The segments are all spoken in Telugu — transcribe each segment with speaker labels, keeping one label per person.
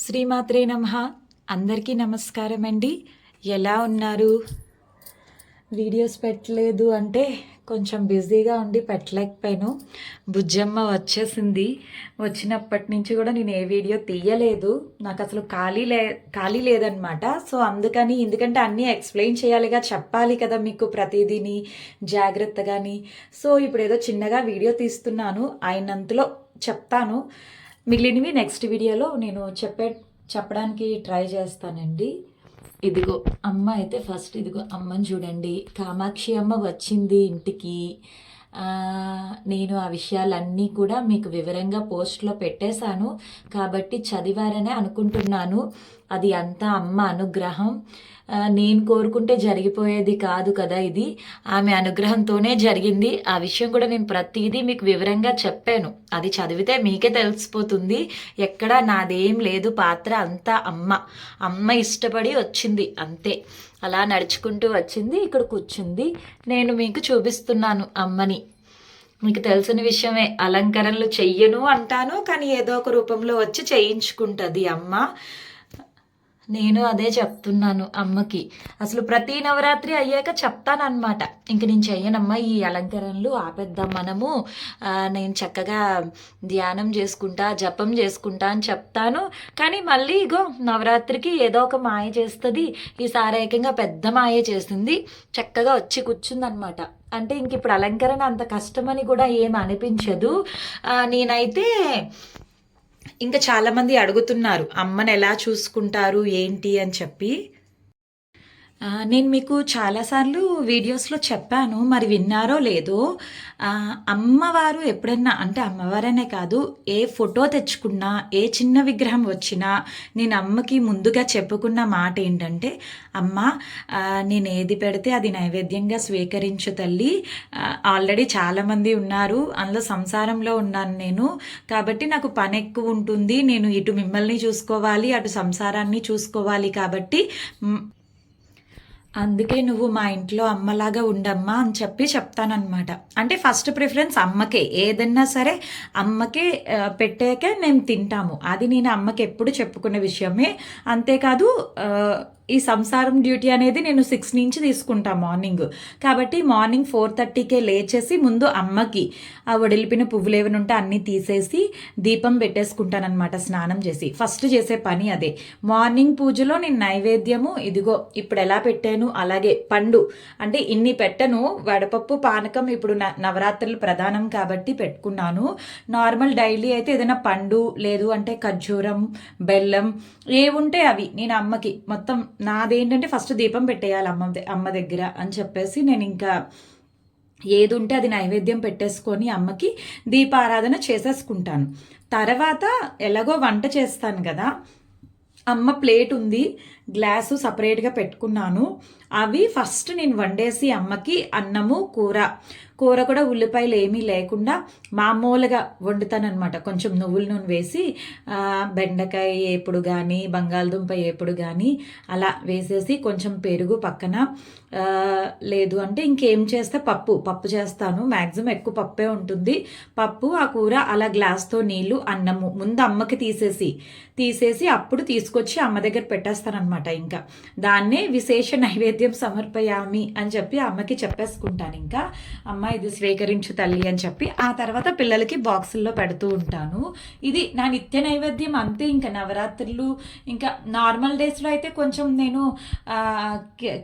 Speaker 1: శ్రీమాత్రే నమ. అందరికీ నమస్కారం అండి ఎలా ఉన్నారు? వీడియోస్ పెట్టలేదు అంటే కొంచెం బిజీగా ఉండి పెట్టలేకపోయాను. బుజ్జమ్మ వచ్చేసింది. వచ్చినప్పటి నుంచి కూడా నేను ఏ వీడియో తీయలేదు. నాకు అసలు ఖాళీ లే ఖాళీ లేదనమాట సో అందుకని ఎందుకంటే అన్నీ ఎక్స్ప్లెయిన్ చేయాలిగా చెప్పాలి కదా మీకు ప్రతిదీని జాగ్రత్తగాని. సో ఇప్పుడు ఏదో చిన్నగా వీడియో తీస్తున్నాను. అయినంతలో చెప్తాను. మిగిలినవి నెక్స్ట్ వీడియోలో నేను చెప్పే చెప్పడానికి ట్రై చేస్తానండి. ఇదిగో అమ్మ అయితే ఫస్ట్ ఇదిగో అమ్మని చూడండి. కామాక్షి అమ్మ వచ్చింది ఇంటికి. నేను ఆ విషయాలన్నీ కూడా మీకు వివరంగా పోస్ట్లో పెట్టేశాను. కాబట్టి చదివారనే అనుకుంటున్నాను. అది అంతా అమ్మ అనుగ్రహం. నేను కోరుకుంటే జరిగిపోయేది కాదు కదా ఇది. ఆమె అనుగ్రహంతోనే జరిగింది. ఆ విషయం కూడా నేను ప్రతిదీ మీకు వివరంగా చెప్పాను. అది చదివితే మీకే తెలిసిపోతుంది. ఎక్కడ నాదేం లేదు. పాత్ర అంతా అమ్మ. అమ్మ ఇష్టపడి వచ్చింది. అంతే. అలా నడుచుకుంటూ వచ్చింది ఇక్కడ కూర్చుంది. నేను మీకు చూపిస్తున్నాను అమ్మని. మీకు తెలిసిన విషయమే అలంకరణలు చెయ్యను అంటాను కానీ ఏదో ఒక రూపంలో వచ్చి చేయించుకుంటుంది అమ్మ. నేను అదే చెప్తున్నాను అమ్మకి. అసలు ప్రతి నవరాత్రి అయ్యాక చెప్తానన్నమాట. ఇంక నేను చెయ్యనమ్మా ఈ అలంకరణలు ఆపేద్దాం మనము. నేను చక్కగా ధ్యానం చేసుకుంటా జపం చేసుకుంటా అని చెప్తాను. కానీ మళ్ళీ ఇగో నవరాత్రికి ఏదో ఒక మాయ చేస్తుంది. ఈసారి ఏకంగా పెద్ద మాయ చేసింది. చక్కగా వచ్చి కూర్చుందనమాట అంటే ఇంక ఇప్పుడు అలంకరణ అంత కష్టమని కూడా ఏం అనిపించదు. నేనైతే ఇంకా చాలామంది అడుగుతున్నారు అమ్మని ఎలా చూసుకుంటారు ఏంటి? అని చెప్పి. నేను మీకు చాలాసార్లు వీడియోస్లో చెప్పాను మరి విన్నారో లేదో అమ్మవారు ఎప్పుడన్నా అంటే అమ్మవారనే కాదు ఏ ఫోటో తెచ్చుకున్నా ఏ చిన్న విగ్రహం వచ్చినా నేను అమ్మకి ముందుగా చెప్పుకున్న మాట ఏంటంటే అమ్మ నేను ఏది పెడితే అది నైవేద్యంగా స్వీకరించు తల్లి. ఆల్రెడీ చాలామంది ఉన్నారు అందులో సంసారంలో ఉన్నాను నేను. కాబట్టి నాకు పని ఎక్కువ ఉంటుంది నేను ఇటు మిమ్మల్ని చూసుకోవాలి అటు సంసారాన్ని చూసుకోవాలి కాబట్టి అందుకే నువ్వు మా ఇంట్లో అమ్మలాగా ఉండమ్మా అని చెప్పి చెప్తానమాట అంటే ఫస్ట్ ప్రిఫరెన్స్ అమ్మకే. ఏదన్నా సరే అమ్మకే పెట్టాకే మేము తింటాము. అది నేను అమ్మకి ఎప్పుడు చెప్పుకునే విషయమే. అంతేకాదు ఈ సంసారం డ్యూటీ అనేది నేను సిక్స్ నుంచి తీసుకుంటా మార్నింగ్. కాబట్టి మార్నింగ్ ఫోర్ థర్టీకే లేచేసి ముందు అమ్మకి ఆ వడిలిపిన పువ్వులు ఏమైనా ఉంటే అన్నీ తీసేసి దీపం పెట్టేసుకుంటానమాట స్నానం చేసి. ఫస్ట్ చేసే పని అదే. మార్నింగ్ పూజలో నేను నైవేద్యము ఇదిగో ఇప్పుడు ఎలా పెట్టాను అలాగే పండు. అంటే ఇన్ని పెట్టను వడపప్పు పానకం ఇప్పుడు న- నవరాత్రులు ప్రధానం కాబట్టి పెట్టుకున్నాను. నార్మల్ డైలీ అయితే ఏదైనా పండు లేదు అంటే ఖర్జూరం బెల్లం ఏ ఉంటే అవి. నేను అమ్మకి మొత్తం నాదేంటంటే ఫస్ట్ దీపం పెట్టేయాలి అమ్మ అమ్మ దగ్గర అని చెప్పేసి నేను ఇంకా ఏది ఉంటే అది నైవేద్యం పెట్టేసుకొని అమ్మకి దీపారాధన చేసేసుకుంటాను. తర్వాత ఎలాగో వంట చేస్తాను కదా అమ్మ ప్లేట్ ఉంది గ్లాసు సపరేట్గా పెట్టుకున్నాను. అవి ఫస్ట్ నేను వండేసి అమ్మకి అన్నము కూర కూర కూడా ఉల్లిపాయలు ఏమీ లేకుండా మామూలుగా వండుతానమాట కొంచెం నువ్వుల నూనె వేసి బెండకాయ ఏపుడు కానీ బంగాళదుంప ఏపుడు కానీ అలా వేసేసి కొంచెం పెరుగు పక్కన లేదు అంటే ఇంకేం చేస్తే పప్పు పప్పు చేస్తాను. మ్యాక్సిమం ఎక్కువ పప్పే ఉంటుంది. పప్పు ఆ కూర అలా గ్లాస్తో నీళ్ళు అన్నము ముందు అమ్మకి తీసేసి తీసేసి అప్పుడు తీసుకొచ్చి అమ్మ దగ్గర పెట్టేస్తానమాట ఇంకా. దాన్నే విశేష నైవేద్యం సమర్పయామి అని చెప్పి అమ్మకి చెప్పేసుకుంటాను ఇంకా. అమ్మ ఇది స్వీకరించు తల్లి అని చెప్పి ఆ తర్వాత పిల్లలకి బాక్సుల్లో పెడుతూ ఉంటాను. ఇది నా నిత్య నైవేద్యం అంతే ఇంకా నవరాత్రులు ఇంకా నార్మల్ డేస్లో అయితే కొంచెం నేను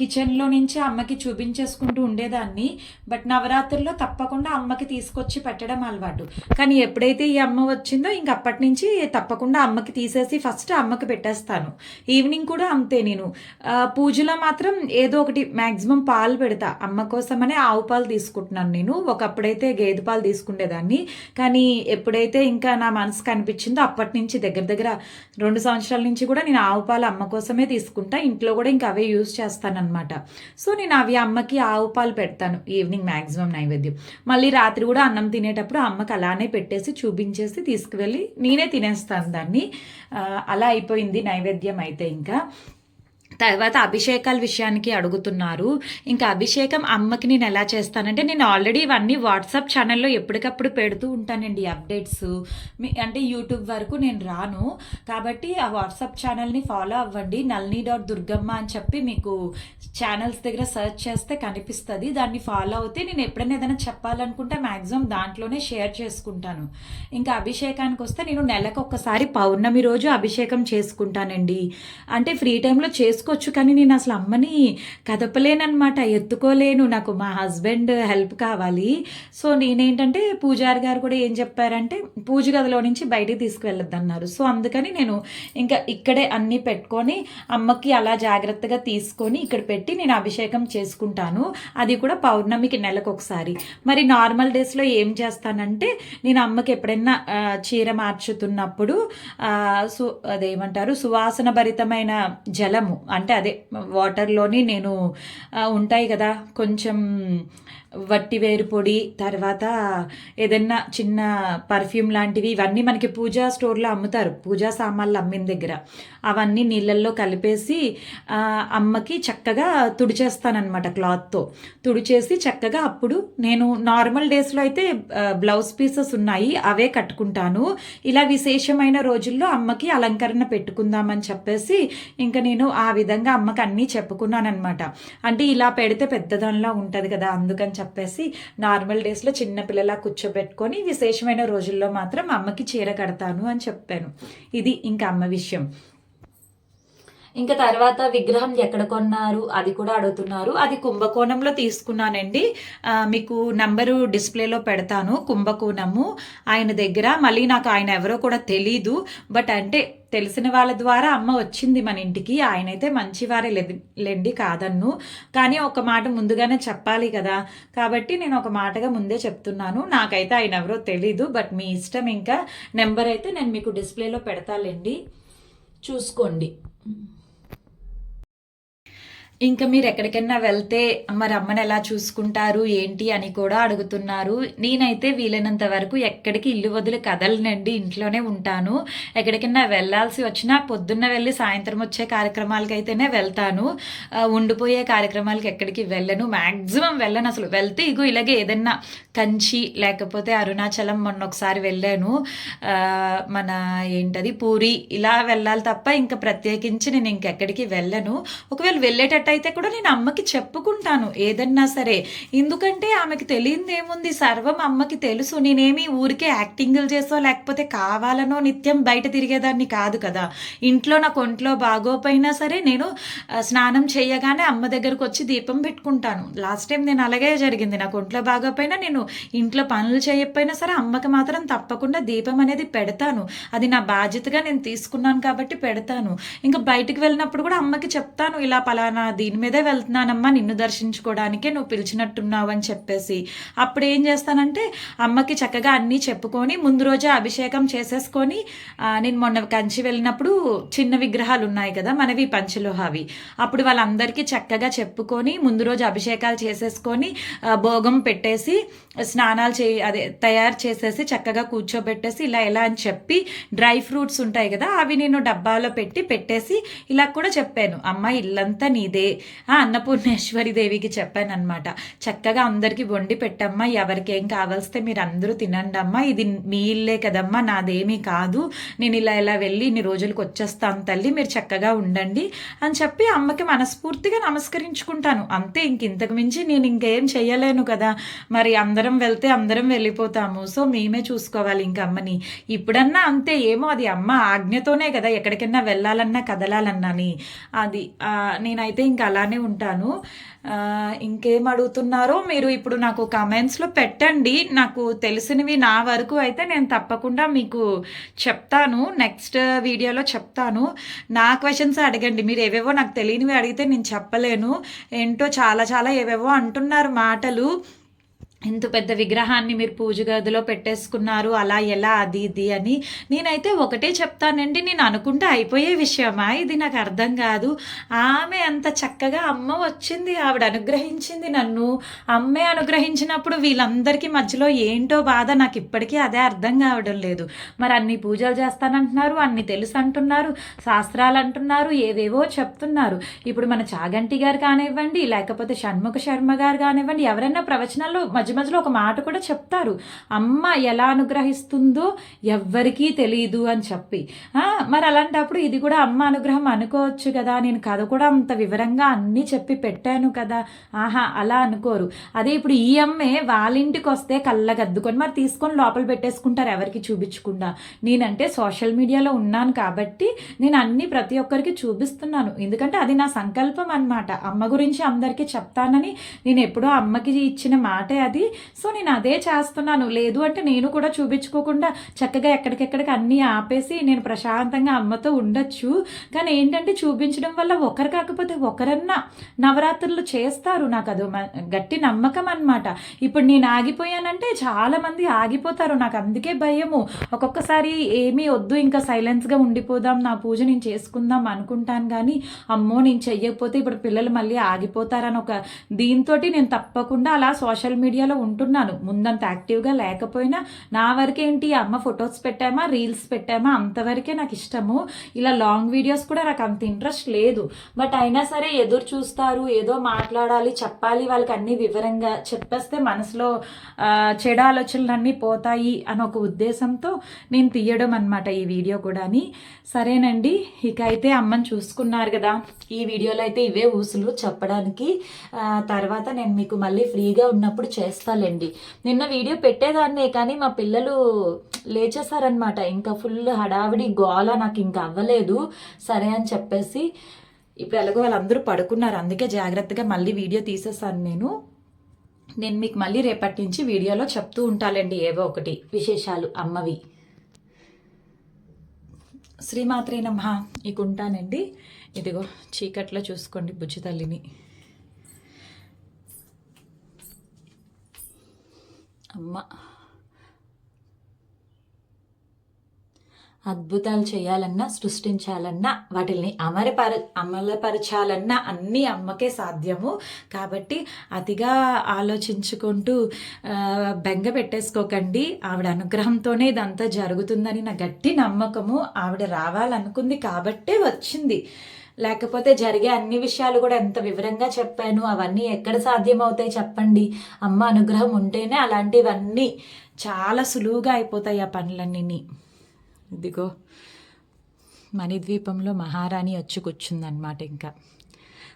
Speaker 1: కిచెన్లో నుంచి అమ్మకి చూపించేసుకుంటూ ఉండేదాన్ని. బట్ నవరాత్రుల్లో తప్పకుండా అమ్మకి తీసుకొచ్చి పెట్టడం అలవాటు. కానీ ఎప్పుడైతే ఈ అమ్మ వచ్చిందో ఇంక అప్పటి నుంచి తప్పకుండా అమ్మకి తీసేసి ఫస్ట్ అమ్మకి పెట్టేస్తాను. ఈవినింగ్ కూడా అంతే నేను. పూజలో మాత్రం ఏదో ఒకటి మ్యాక్సిమం పాలు పెడతా. అమ్మ కోసమనే ఆవు పాలు తీసుకుంటున్నాను. నేను. ఒకప్పుడైతే గేదె పాలు తీసుకునేదాన్ని కానీ ఎప్పుడైతే ఇంకా నా మనసు కనిపించిందో అప్పటి నుంచి దగ్గర దగ్గర రెండు సంవత్సరాల నుంచి కూడా నేను ఆవు పాలు అమ్మ కోసమే తీసుకుంటా. ఇంట్లో కూడా ఇంకా అవే యూజ్ చేస్తానమాట సో నేను అవి అమ్మకి ఆవు పాలు పెడతాను. ఈవినింగ్ మ్యాక్సిమం నైవేద్యం. మళ్ళీ రాత్రి కూడా అన్నం తినేటప్పుడు అమ్మకి అలానే పెట్టేసి చూపించేసి తీసుకువెళ్ళి నేనే తినేస్తాను దాన్ని. అలా అయిపోయింది నైవేద్యం అయితే ఇంకా. తర్వాత అభిషేకాల విషయానికి అడుగుతున్నారు. ఇంకా అభిషేకం అమ్మకి నేను ఎలా చేస్తానంటే నేను ఆల్రెడీ ఇవన్నీ వాట్సాప్ ఛానల్లో ఎప్పటికప్పుడు పెడుతూ ఉంటానండి అప్డేట్స్. మీ అంటే యూట్యూబ్ వరకు నేను రాను. కాబట్టి ఆ వాట్సాప్ ఛానల్ని ఫాలో అవ్వండి. నల్ని డాట్ దుర్గమ్మ అని చెప్పి మీకు ఛానల్స్ దగ్గర సెర్చ్ చేస్తే కనిపిస్తుంది. దాన్ని ఫాలో అవుతే నేను ఎప్పుడైనా ఏదైనా చెప్పాలనుకుంటే మ్యాక్సిమం దాంట్లోనే షేర్ చేసుకుంటాను. ఇంకా అభిషేకానికి వస్తే నేను నెలకు ఒక్కసారి పౌర్ణమి రోజు అభిషేకం చేసుకుంటానండి. అంటే ఫ్రీ టైంలో చేసుకోవచ్చు కానీ నేను అసలు అమ్మని కదపలేనమాట ఎత్తుకోలేను. నాకు మా హస్బెండ్ హెల్ప్ కావాలి. సో నేనేంటంటే పూజారి గారు కూడా ఏం చెప్పారంటే పూజ గదిలో నుంచి బయటికి తీసుకువెళ్ళొద్దన్నారు. సో అందుకని నేను ఇంకా ఇక్కడే అన్నీ పెట్టుకొని అమ్మకి అలా జాగ్రత్తగా తీసుకొని ఇక్కడ పెట్టి నేను అభిషేకం చేసుకుంటాను. అది కూడా పౌర్ణమికి నెలకు ఒకసారి మరి నార్మల్ డేస్లో ఏం చేస్తానంటే నేను అమ్మకి ఎప్పుడైనా చీర మార్చుతున్నప్పుడు సు అదేమంటారు సువాసన భరితమైన జలము అంటే అదే వాటర్లోని నేను ఉంటాయి కదా కొంచెం వట్టి వేరు పొడి తర్వాత ఏదన్నా చిన్న పర్ఫ్యూమ్ లాంటివి ఇవన్నీ మనకి పూజా స్టోర్లో అమ్ముతారు. పూజా సామాన్లు అమ్మిన దగ్గర. అవన్నీ నీళ్ళల్లో కలిపేసి అమ్మకి చక్కగా తుడిచేస్తానమాట క్లాత్తో తుడిచేసి చక్కగా అప్పుడు నేను నార్మల్ డేస్లో అయితే బ్లౌజ్ పీసెస్ ఉన్నాయి అవే కట్టుకుంటాను. ఇలా విశేషమైన రోజుల్లో అమ్మకి అలంకరణ పెట్టుకుందామని చెప్పేసి ఇంకా నేను ఆ విధంగా అమ్మకి అన్నీ చెప్పుకున్నానమాట అంటే ఇలా పెడితే పెద్దదానిలా ఉంటుంది కదా అందుకని చెప్పేసి నార్మల్ డేస్లో చిన్న పిల్లలా కూర్చోబెట్టుకొని విశేషమైన రోజుల్లో మాత్రం అమ్మకి చీర కడతాను అని చెప్పాను. ఇది ఇంకా అమ్మ విషయం. ఇంకా తర్వాత విగ్రహం ఎక్కడ కొన్నారు అది కూడా అడుగుతున్నారు. అది కుంభకోణంలో తీసుకున్నానండి. మీకు నంబరు డిస్ప్లేలో పెడతాను కుంభకోణము. ఆయన దగ్గర మళ్ళీ నాకు ఆయన ఎవరో కూడా తెలీదు. బట్ అంటే తెలిసిన వాళ్ళ ద్వారా అమ్మ వచ్చింది మన ఇంటికి. ఆయన అయితే మంచివారే లే- లేండి కాదన్ను. కానీ ఒక మాట ముందుగానే చెప్పాలి కదా. కాబట్టి నేను ఒక మాటగా ముందే చెప్తున్నాను. నాకైతే ఆయన ఎవరో తెలీదు. బట్ మీ ఇష్టం ఇంకా. నెంబర్ అయితే నేను మీకు డిస్ప్లేలో పెడతాలేండి. చూసుకోండి. ఇంకా మీరు ఎక్కడికైనా వెళ్తే మరి అమ్మని ఎలా చూసుకుంటారు? ఏంటి? అని కూడా అడుగుతున్నారు. నేనైతే వీలైనంత వరకు ఎక్కడికి ఇల్లు వదిలి కదలనండి. ఇంట్లోనే ఉంటాను. ఎక్కడికైనా వెళ్ళాల్సి వచ్చినా పొద్దున్న వెళ్ళి సాయంత్రం వచ్చే కార్యక్రమాలకి అయితేనే వెళ్తాను ఉండిపోయే కార్యక్రమాలకి ఎక్కడికి వెళ్ళను. మ్యాక్సిమం వెళ్ళను అసలు. వెళ్తే ఇగో ఇలాగే ఏదన్నా కంచి లేకపోతే అరుణాచలం మొన్న ఒకసారి వెళ్ళాను. మన ఏంటది? పూరి. ఇలా వెళ్ళాలి తప్ప ఇంకా ప్రత్యేకించి నేను ఇంకెక్కడికి వెళ్ళను. ఒకవేళ వెళ్ళేటట్టు అయితే కూడా నేను అమ్మకి చెప్పుకుంటాను ఏదన్నా సరే. ఎందుకంటే ఆమెకి తెలియంది ఏముంది? సర్వం అమ్మకి తెలుసు. నేనేమి ఊరికే యాక్టింగ్లు చేసో లేకపోతే కావాలనో నిత్యం బయట తిరిగేదాన్ని కాదు కదా. ఇంట్లో నాకు ఒంట్లో బాగోపోయినా సరే నేను స్నానం చేయగానే అమ్మ దగ్గరకు వచ్చి దీపం పెట్టుకుంటాను. లాస్ట్ టైం నేను అలాగే జరిగింది. నాకు ఒంట్లో బాగోపోయినా నేను ఇంట్లో పనులు చేయకపోయినా సరే అమ్మకి మాత్రం తప్పకుండా దీపం అనేది పెడతాను. అది నా బాధ్యతగా నేను తీసుకున్నాను కాబట్టి పెడతాను. ఇంకా బయటకు వెళ్ళినప్పుడు కూడా అమ్మకి చెప్తాను ఇలా పలానా దీని మీదే వెళ్తున్నానమ్మా నిన్ను దర్శించుకోవడానికే నువ్వు పిలిచినట్టున్నావు అని చెప్పేసి. అప్పుడు ఏం చేస్తానంటే అమ్మకి చక్కగా అన్నీ చెప్పుకొని ముందు రోజే అభిషేకం చేసేసుకొని నేను మొన్న కంచి వెళ్ళినప్పుడు చిన్న విగ్రహాలు ఉన్నాయి కదా మనవి పంచలోహావి. అప్పుడు వాళ్ళందరికీ చక్కగా చెప్పుకొని ముందు రోజు అభిషేకాలు చేసేసుకొని భోగం పెట్టేసి స్నానాలు చే అదే తయారు చేసేసి చక్కగా కూర్చోబెట్టేసి ఇలా ఎలా అని చెప్పి డ్రై ఫ్రూట్స్ ఉంటాయి కదా అవి నేను డబ్బాలో పెట్టి పెట్టేసి ఇలా కూడా చెప్పాను. అమ్మ ఇల్లంతా నీదే ఆ అన్నపూర్ణేశ్వరి దేవికి చెప్పాను చక్కగా అందరికీ వండి పెట్టమ్మా ఎవరికి ఏం కావాల్స్తే మీరు అందరూ తినండి అమ్మా ఇది మీ ఇల్లే కదమ్మా నాదేమీ కాదు. నేను ఇలా ఇలా వెళ్ళి ఇన్ని రోజులకు వచ్చేస్తాను తల్లి మీరు చక్కగా ఉండండి అని చెప్పి అమ్మకి మనస్ఫూర్తిగా నమస్కరించుకుంటాను. అంతే ఇంక ఇంతకు మించి నేను ఇంకేం చేయలేను కదా. మరి అందరం వెళ్తే అందరం వెళ్ళిపోతాము. సో మేమే చూసుకోవాలి ఇంక అమ్మని. ఇప్పుడన్నా అంతే ఏమో అది అమ్మ ఆజ్ఞతోనే కదా ఎక్కడికైనా వెళ్ళాలన్నా కదలాలన్నాని అది నేనైతే ఇంక అలానే ఉంటాను. ఇంకేం అడుగుతున్నారో మీరు ఇప్పుడు నాకు కమెంట్స్లో పెట్టండి. నాకు తెలిసినవి నా వరకు అయితే నేను తప్పకుండా మీకు చెప్తాను. నెక్స్ట్ వీడియోలో చెప్తాను. నా క్వశ్చన్స్ అడగండి. మీరు ఏవేవో నాకు తెలియనివి అడిగితే నేను చెప్పలేను. ఏంటో చాలా చాలా ఏవేవో అంటున్నారు మాటలు. ఇంత పెద్ద విగ్రహాన్ని మీరు పూజ గదిలో పెట్టేసుకున్నారు అలా ఎలా అది ఇది అని నేనైతే ఒకటే చెప్తానండి. నేను అనుకుంటే అయిపోయే విషయమా? ఇది నాకు అర్థం కాదు. ఆమె అంత చక్కగా అమ్మ వచ్చింది ఆవిడ అనుగ్రహించింది నన్ను. అమ్మే అనుగ్రహించినప్పుడు వీళ్ళందరికీ మధ్యలో ఏంటో బాధ నాకు ఇప్పటికీ అదే అర్థం కావడం లేదు. మరి అన్ని పూజలు చేస్తానంటున్నారు అన్ని తెలుసు అంటున్నారు శాస్త్రాలు అంటున్నారు ఏవేవో చెప్తున్నారు. ఇప్పుడు మన చాగంటి గారు కానివ్వండి లేకపోతే షణ్ముఖ శర్మ గారు కానివ్వండి ఎవరైనా ప్రవచనాల్లో మధ్య మధ్యలో ఒక మాట కూడా చెప్తారు. అమ్మ ఎలా అనుగ్రహిస్తుందో ఎవ్వరికీ తెలియదు అని చెప్పి. మరి అలాంటప్పుడు ఇది కూడా అమ్మ అనుగ్రహం అనుకోవచ్చు కదా నేను కథ కూడా అంత వివరంగా అన్నీ చెప్పి పెట్టాను కదా. ఆహా అలా అనుకోరు. అదే ఇప్పుడు ఈ అమ్మే వాళ్ళ ఇంటికి వస్తే కళ్ళగద్దుకొని మరి తీసుకొని లోపల పెట్టేసుకుంటారు ఎవరికి చూపించకుండా. నేనంటే సోషల్ మీడియాలో ఉన్నాను కాబట్టి నేను అన్ని ప్రతి ఒక్కరికి చూపిస్తున్నాను. ఎందుకంటే అది నా సంకల్పం అన్నమాట. అమ్మ గురించి అందరికీ చెప్తానని నేను ఎప్పుడో అమ్మకి ఇచ్చిన మాటే అది. సో నేను అదే చేస్తున్నాను. లేదు అంటే నేను కూడా చూపించుకోకుండా చక్కగా ఎక్కడికెక్కడికి అన్నీ ఆపేసి నేను ప్రశాంతంగా అమ్మతో ఉండొచ్చు. కానీ ఏంటంటే చూపించడం వల్ల ఒకరు కాకపోతే ఒకరన్నా నవరాత్రులు చేస్తారు. నాకు అది గట్టి నమ్మకం అన్నమాట. ఇప్పుడు నేను ఆగిపోయానంటే చాలామంది ఆగిపోతారు. నాకు అందుకే భయము. ఒక్కొక్కసారి ఏమీ వద్దు ఇంకా సైలెన్స్గా ఉండిపోదాం నా పూజ నేను చేసుకుందాం అనుకుంటాను కానీ అమ్మో నేను చెయ్యకపోతే ఇప్పుడు పిల్లలు మళ్ళీ ఆగిపోతారని ఒక దీంతో నేను తప్పకుండా అలా సోషల్ మీడియాలో ఉంటున్నాను. ముందంత యాక్టివ్గా లేకపోయినా నా వరకేంటి అమ్మ ఫొటోస్ పెట్టామా రీల్స్ పెట్టామా అంతవరకే నాకు ఇష్టము. ఇలా లాంగ్ వీడియోస్ కూడా నాకు అంత ఇంట్రెస్ట్ లేదు. బట్ అయినా సరే ఎదురు చూస్తారు ఏదో మాట్లాడాలి చెప్పాలి వాళ్ళకి అన్ని వివరంగా చెప్పేస్తే మనసులో చెడ చెడు ఆలోచనలు అన్నీ పోతాయి అని ఒక ఉద్దేశంతో నేను తీయడం అనమాట ఈ వీడియో కూడాని. సరేనండి ఇక అయితే అమ్మని చూసుకున్నారు కదా. ఈ వీడియోలో అయితే ఇవే ఊసులు చెప్పడానికి. తర్వాత నేను మీకు మళ్ళీ ఫ్రీగా ఉన్నప్పుడు చేస్తాను చేస్తాలేండి. నిన్న వీడియో పెట్టేదాన్నే కానీ మా పిల్లలు లేచేసారనమాట ఇంకా ఫుల్ హడావిడి గోల నాకు ఇంకా అవ్వలేదు. సరే అని చెప్పేసి ఇప్పుడు ఎలాగో వాళ్ళందరూ పడుకున్నారు. అందుకే జాగ్రత్తగా మళ్ళీ వీడియో తీసేసాను నేను. నేను మీకు మళ్ళీ రేపటి నుంచి వీడియోలో చెప్తూ ఉంటాలండి ఏవో ఒకటి విశేషాలు అమ్మవి. శ్రీమాత్రే నమ. ఇక ఉంటానండి. ఇదిగో చీకట్లో చూసుకోండి బుజ్జి తల్లిని. అమ్మ. అద్భుతాలు చేయాలన్నా సృష్టించాలన్నా వాటిని అమరపర అమలపరచాలన్నా అన్నీ అమ్మకే సాధ్యము. కాబట్టి అతిగా ఆలోచించుకుంటూ బెంగ పెట్టేసుకోకండి. ఆవిడ అనుగ్రహంతోనే ఇదంతా జరుగుతుందని నా గట్టి నమ్మకము. ఆవిడ రావాలనుకుంది కాబట్టే వచ్చింది. లేకపోతే జరిగే అన్ని విషయాలు కూడా ఎంత వివరంగా చెప్పాను అవన్నీ ఎక్కడ సాధ్యమవుతాయి చెప్పండి. అమ్మ అనుగ్రహం ఉంటేనే అలాంటివన్నీ చాలా సులువుగా అయిపోతాయి ఆ పనులన్నీ ఇదిగో మణిద్వీపంలో మహారాణి వచ్చి కూర్చుందనమాట ఇంకా.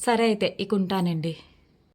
Speaker 1: సరే అయితే ఇక ఉంటానండి.